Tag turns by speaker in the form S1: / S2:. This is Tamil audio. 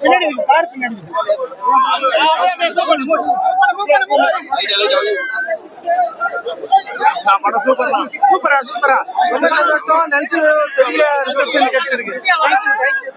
S1: பின்னாடி பார்த்து சூப்பரா சூப்பரா. ரொம்ப சந்தோஷம். நினைச்சு பெரிய ரிசப்ஷன் கிடைச்சிருக்கு. Thank you thank you